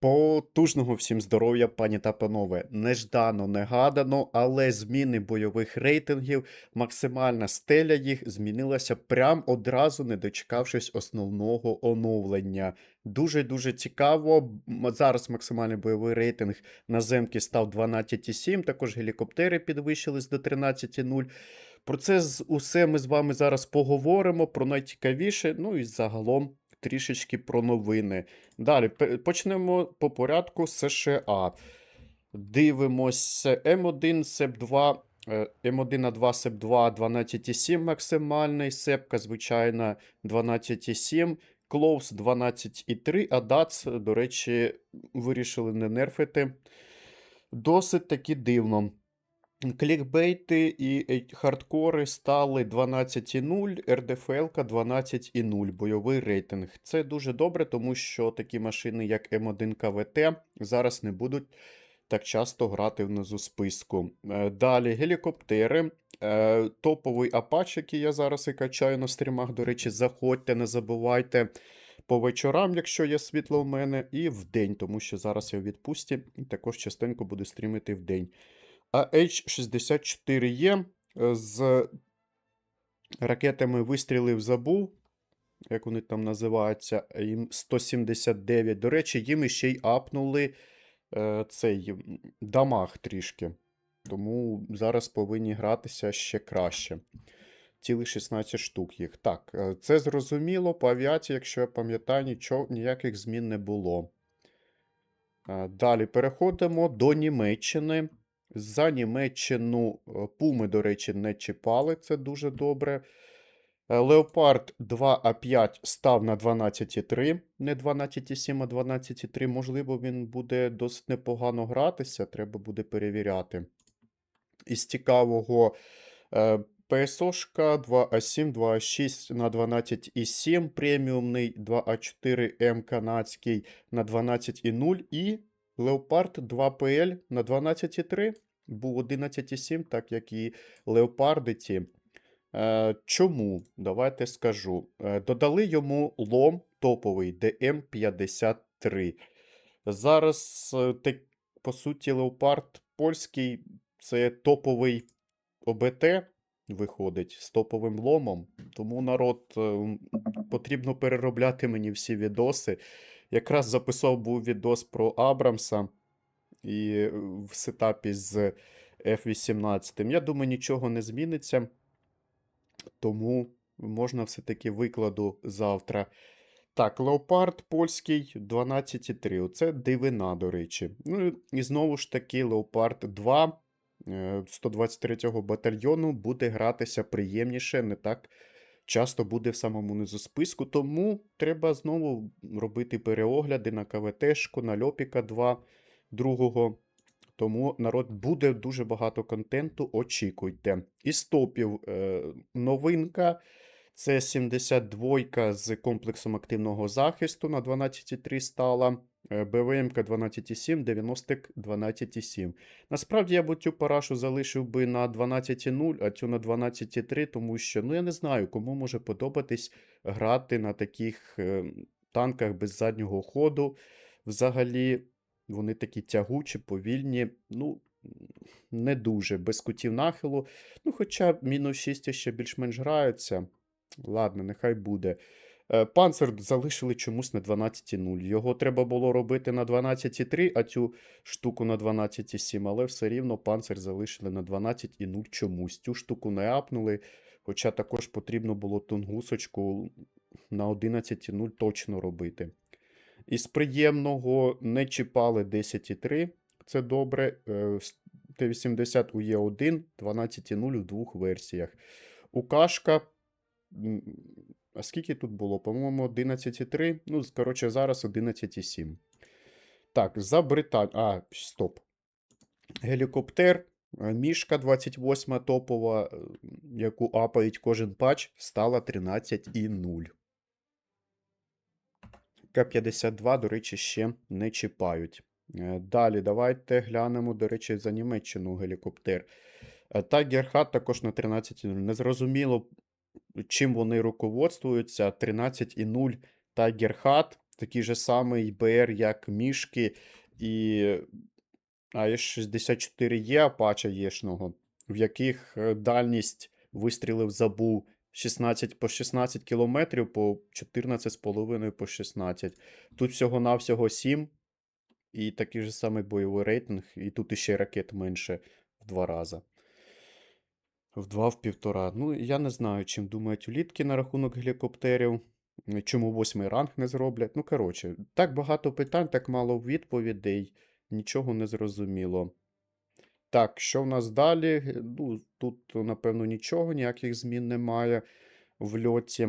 Потужного всім здоров'я, пані та панове. Неждано, негадано, але зміни бойових рейтингів, максимальна стеля їх змінилася прям одразу, не дочекавшись основного оновлення. Дуже-дуже цікаво. Зараз максимальний бойовий рейтинг наземки став 12,7, також гелікоптери підвищились до 13,0. Про це усе ми з вами зараз поговоримо, про найцікавіше, ну і загалом трішечки про новини. Далі почнемо по порядку США. Дивимося М1, СЕП2, е, М1 на 2, СЕП2, 12,7 максимальний, Сепка, звичайно, 12,7, Клоус 12,3, а ДАЦ, до речі, вирішили не нерфити. Досить таки дивно. Клікбейти і хардкори стали 12,0, РДФЛ 12,0, бойовий рейтинг. Це дуже добре, тому що такі машини, як М1 КВТ, зараз не будуть так часто грати внизу списку. Е, Далі гелікоптери. Е, Топовий Apache, який я зараз і качаю на стрімах. До речі, заходьте, не забувайте. По вечорам, якщо є світло в мене, і в день, тому що зараз я у відпустці, також частенько буду стрімити в день. А H64 е, з ракетами вистрілив забув, як вони там називаються, їм 179. До речі, їм іще й апнули е, цей дамаг трішки. Тому зараз повинні гратися ще краще. Цілих 16 штук їх. Так, е, це зрозуміло. По авіації, якщо я пам'ятаю, нічого, ніяких змін не було. Е, Далі переходимо до Німеччини. За Німеччину е, пуми, до речі, не чіпали, це дуже добре. Е, Леопард 2А5 став на 12,3, не 12,7, а 12,3. Можливо, він буде досить непогано гратися, треба буде перевіряти. Із цікавого ПСОшка 2А7, 2А6 на 12,7, преміумний 2А4М канадський на 12,0 і Леопард 2PL на 12,3. Був 11,7, так як і Леопарди ті. Е, чому? Давайте скажу. Е, додали йому лом топовий DM53. Зараз, е, по суті, Леопард польський це топовий ОБТ виходить з топовим ломом. Тому народ потрібно переробляти мені всі відоси. Якраз записав був відос про Абрамса і е, в сетапі з F18. Я думаю, нічого не зміниться. Тому можна все-таки викладу завтра. Так, Леопард польський 12,3. Оце дивина, до речі. Ну і знову ж таки, Леопард 2 е, 123-го батальйону буде гратися приємніше, не так часто буде в самому низу списку. Тому треба знову робити переогляди на КВТшку, на Льопіка 2 другого. Тому народ буде дуже багато контенту. Очікуйте. Із топів е, новинка. Це 72 з комплексом активного захисту на 12,3 стала. Е, БВМ 12,7, 90 12,7. Насправді я б цю парашу залишив би на 12,0, а цю на 12,3, тому що ну я не знаю, кому може подобатись грати на таких е, танках без заднього ходу. Взагалі, вони такі тягучі, повільні. Ну, не дуже, без кутів нахилу. Ну, хоча мінус 6 ще більш-менш граються. Ладно, нехай буде. Е, Панцер залишили чомусь на 12,0. Його треба було робити на 12,3, а цю штуку на 12,7. Але все рівно панцир залишили на 12,0 чомусь. Цю штуку не апнули. Хоча також потрібно було тунгусочку на 11,0 точно робити. Із приємного не чіпали 10,3. Це добре. Е, Т-80 у Є1, 12,0 у двох версіях. У Кашка. А скільки тут було? По-моєму, 11,3. Ну, коротше, зараз 11,7. Так, за Британію. А, стоп. Гелікоптер. е, Мішка 28 топова, е, яку апають кожен патч, стала 13,0. К-52, до речі, ще не чіпають. Е, Далі, давайте глянемо, до речі, за Німеччину гелікоптер. Е, Тайгерхат також на 13,0. Незрозуміло, чим вони руководствуються. 13,0 Тайгерхат. такий же самий БР, як Мішки і АЕС-64 є Апача єшного, в яких е, дальність вистрілив забу 16 по 16 кілометрів, по 14,5 по 16. Тут всього-навсього 7. І такий же самий бойовий рейтинг, і тут іще ракет менше в два рази. В два, в півтора. Ну, я не знаю, чим думають улітки на рахунок гелікоптерів. Чому восьмий ранг не зроблять? Ну, коротше, так багато питань, так мало відповідей. Нічого не зрозуміло. Так, що в нас далі? Ну, тут, напевно, нічого, ніяких змін немає в льоті.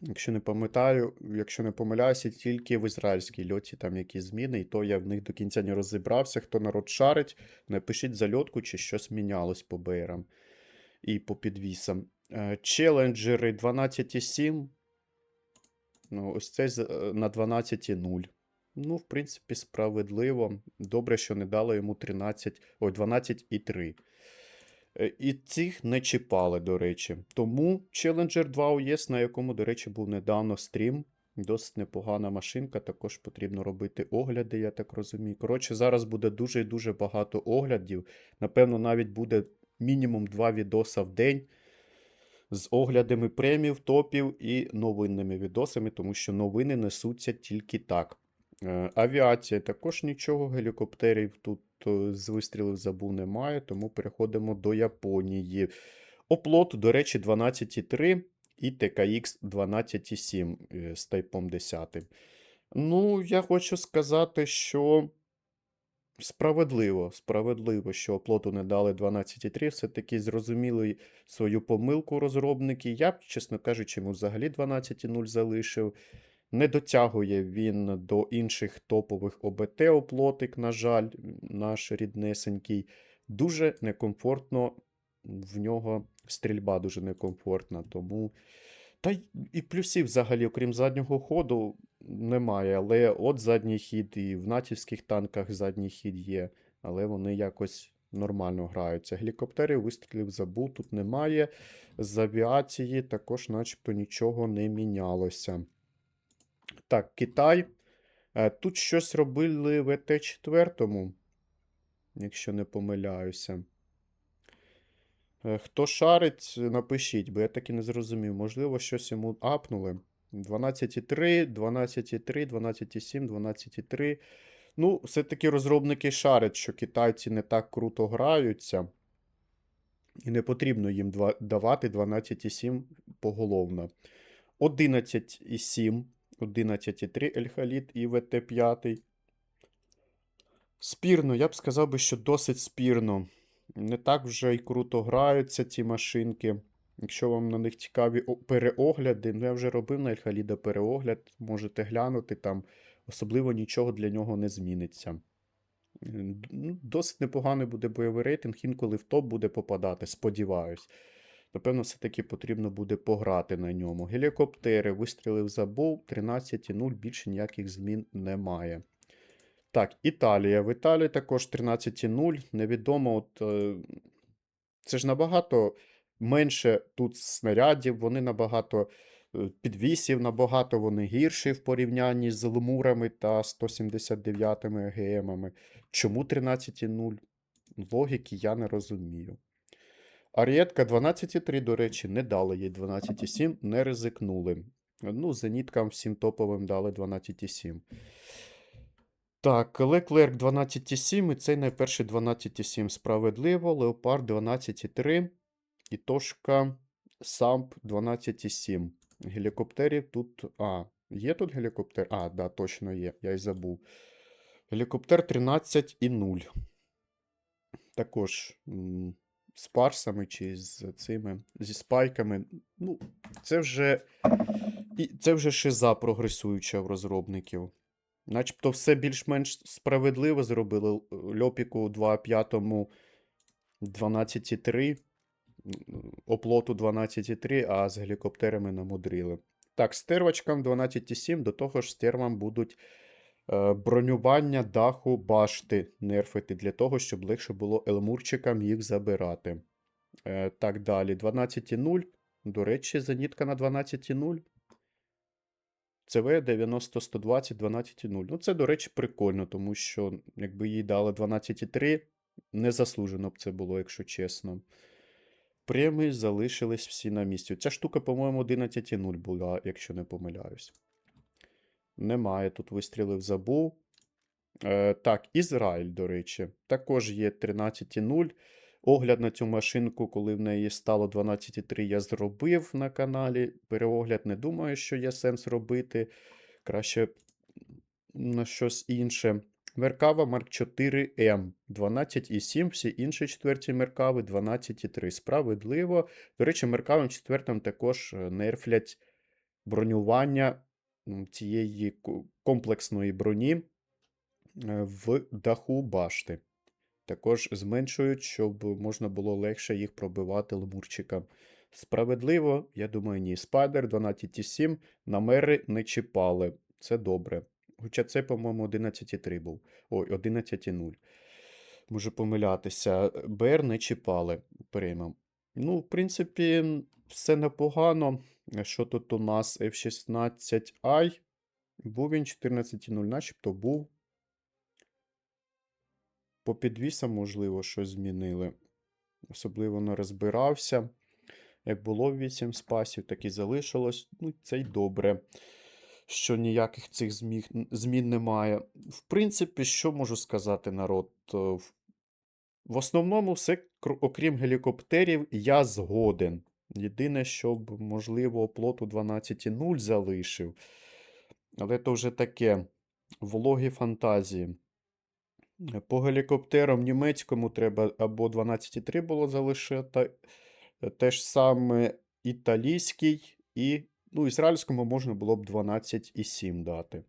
Якщо не пам'ятаю, якщо не помиляюся, тільки в ізраїльській льоті там якісь зміни, і то я в них до кінця не розібрався. Хто народ шарить, напишіть зальотку, чи щось мінялось по БРам і по підвісам. Е, Челенджери 12,7. Ну, ось цей е, на 12,0. Ну, в принципі, справедливо. Добре, що не дало йому 13, ой, 12,3. Е, І цих не чіпали, до речі. Тому Challenger 2 OS, на якому, до речі, був недавно стрім. Досить непогана машинка, також потрібно робити огляди, я так розумію. Коротше, зараз буде дуже і дуже багато оглядів. Напевно, навіть буде мінімум 2 відоса в день з оглядами премів, топів і новинними відосами, тому що новини несуться тільки так. Е, Авіація також нічого, гелікоптерів тут е, з вистрілів забув немає, тому переходимо до Японії. Оплот, до речі, 12,3 і ТКХ 12,7 е, з тайпом 10. Ну, я хочу сказати, що справедливо, справедливо, що оплоту не дали 12,3. Все-таки зрозуміли свою помилку розробники. Я б, чесно кажучи, йому взагалі 12,0 залишив. Не дотягує він до інших топових ОБТ оплотик, на жаль, наш ріднесенький. Дуже некомфортно в нього стрільба дуже некомфортна. Тому. Та і плюсів взагалі, окрім заднього ходу, немає. Але от задній хід, і в натівських танках задній хід є, але вони якось нормально граються. Гелікоптерів вистрілів забув, тут немає. З авіації також, начебто, нічого не мінялося. Так, Китай. Е, Тут щось робили в ЕТ-4, якщо не помиляюся. Е, Хто шарить, напишіть, бо я так і не зрозумів. Можливо, щось йому апнули. 12,3, 12,3, 12,7, 12,3. Ну, все-таки розробники шарять, що китайці не так круто граються. І не потрібно їм давати 12,7 поголовно. 11,7, 11,3 Ельхаліт і ВТ5. Спірно, я б сказав би, що досить спірно. Не так вже й круто граються ці машинки. Якщо вам на них цікаві переогляди, ну я вже робив на Ельхаліда переогляд, можете глянути там, особливо нічого для нього не зміниться. Ну, Досить непоганий буде бойовий рейтинг, інколи в топ буде попадати, сподіваюсь. Напевно, все-таки потрібно буде пограти на ньому. Гелікоптери, вистрілив забув, 13,0, більше ніяких змін немає. Так, Італія. В Італії також 13,0. Невідомо, от е, це ж набагато менше тут снарядів, вони набагато е, підвісів, набагато вони гірші в порівнянні з Лемурами та 179 АГМами. Чому 13,0? Логіки я не розумію. Арієтка 12,3, до речі, не дали їй 12,7, не ризикнули. Ну, зеніткам всім топовим дали 12,7. Так, Леклерк 12,7 і цей найперший 12,7. Справедливо. Леопард 12,3. І Тошка Самп 12,7. Гелікоптерів тут. А, є тут гелікоптер? А, да, точно є. Я й забув. Гелікоптер 13,0. Також з парсами чи з цими, зі спайками. Ну, це вже. Це вже шиза прогресуюча в розробників. Начебто все більш-менш справедливо зробили. Льопіку 2.5 12,3, оплоту 12,3, а з гелікоптерами намудрили. Так, стервачкам 12,7, до того ж стервам будуть е, бронювання даху башти нерфити для того, щоб легше було елмурчикам їх забирати. Е, так далі. 12,0. До речі, зенітка на 12,0. ЦВ 90 120 12,0. Ну, це, до речі, прикольно, тому що якби їй дали 12,3, незаслужено б це було, якщо чесно. Премії залишились всі на місці. Ця штука, по-моєму, 11,0 була, якщо не помиляюсь. Немає, тут вистрілив, забув. Е, так, Ізраїль, до речі, також є 13,0. Огляд на цю машинку, коли в неї стало 12,3, я зробив на каналі. Переогляд не думаю, що є сенс робити. Краще на щось інше. Меркава Марк 4 М 12,7, всі інші четверті меркави 12,3. Справедливо. До речі, меркавам четвертим також е, нерфлять бронювання цієї комплексної броні е, в даху башти. Також зменшують, щоб можна було легше їх пробивати лемурчикам. Справедливо, я думаю, ні. Спайдер 12,7 намери не чіпали. Це добре. Хоча це, по-моєму, 11,3 був. Ой, 11,0. Можу помилятися. БР не чіпали приймем. Ну, в принципі, все непогано. Що тут у нас F16i? Був він 14,0, начебто був. По підвісам, можливо, щось змінили. Особливо не розбирався. Як було 8 спасів, так і залишилось. Ну, це й добре, що ніяких цих змін немає. В принципі, що можу сказати, народ? Е, в- основному, все, окрім гелікоптерів, я згоден. Єдине, щоб, можливо, оплоту 12,0 залишив. Але то вже таке вологі фантазії. По гелікоптерам німецькому треба або 12,3 було залишити. Те ж саме італійський і ну, ізраїльському можна було б 12,7 дати.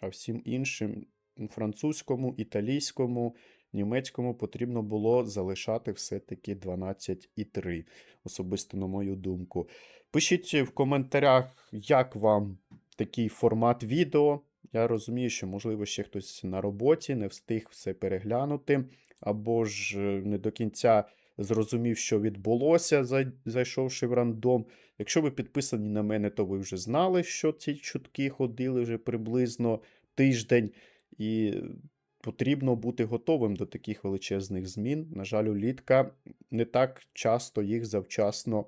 А всім іншим французькому, італійському, німецькому потрібно було залишати все-таки 12,3, особисто на мою думку. Пишіть в коментарях, як вам такий формат відео. Я розумію, що, можливо, ще хтось на роботі не встиг все переглянути, або ж е, не до кінця зрозумів, що відбулося, зайшовши в рандом. Якщо ви підписані на мене, то ви вже знали, що ці чутки ходили вже приблизно тиждень, і потрібно бути готовим до таких величезних змін. На жаль, улітка не так часто їх завчасно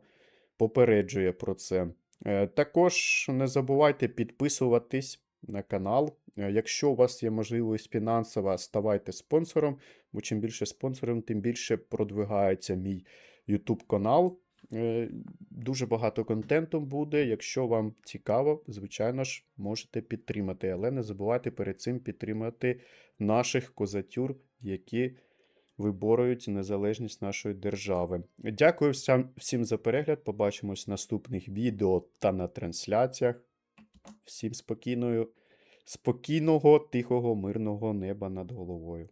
попереджує про це. Е, Також не забувайте підписуватись на канал. Е, Якщо у вас є можливість фінансова, ставайте спонсором, бо чим більше спонсорів, тим більше продвигається мій YouTube канал. Е, Дуже багато контенту буде. Якщо вам цікаво, звичайно ж, можете підтримати. Але не забувайте перед цим підтримати наших козатюр, які виборюють незалежність нашої держави. Дякую всім за перегляд. Побачимось в наступних відео та на трансляціях. Всім спокійною, спокійного, тихого, мирного неба над головою.